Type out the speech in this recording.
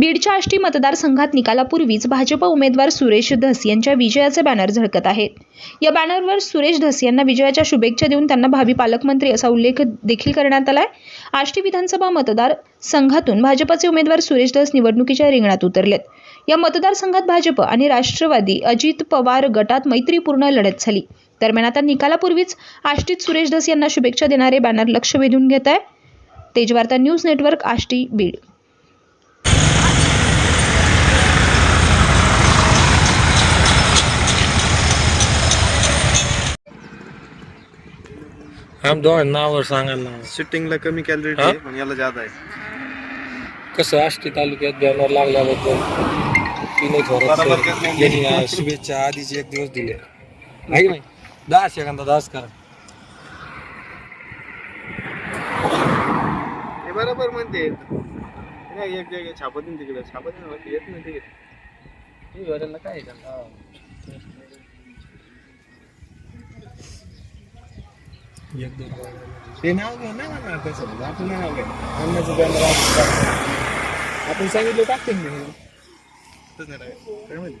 बीडच्या आष्टी मतदारसंघात निकालापूर्वीच भाजप उमेदवार सुरेश धस यांच्या विजयाचे बॅनर झळकत आहेत. या बॅनरवर सुरेश धस यांना विजयाच्या शुभेच्छा देऊन त्यांना भावी पालकमंत्री असा उल्लेख देखील करण्यात आलाय. आष्टी विधानसभा मतदार संघातून भाजपचे उमेदवार सुरेश धस निवडणुकीच्या रिंगणात उतरलेत. या मतदारसंघात भाजप आणि राष्ट्रवादी अजित पवार गटात मैत्रीपूर्ण लढत झाली. दरम्यान आता निकालापूर्वीच आष्टीत सुरेश धस यांना शुभेच्छा देणारे बॅनर लक्ष वेधून घेत आहे. Tejvarta news network Ashti Beed. आम दोन नावावर सांगायला ना. शूटिंगला कमी कॅलरी हा? पण याला जादा आहे. कसं आष्टी तालुक्यात बॅनर लागल्याबद्दल? तिने बरोबर. यांनी शुभेच्छा आधीचे एक दिवस दिले. की नाही? दहा सेकंदा दहाच करा. हे बरोबर म्हणते. नाही, एक एक छापतीन तिकडे. छापतीन वरती येत नाही तिकडे. काय ते नाव घ्या ना ना कसं आपण नाव घ्या अन्नाचं बॅनर आपण सांगितलं टाकते काय माहिती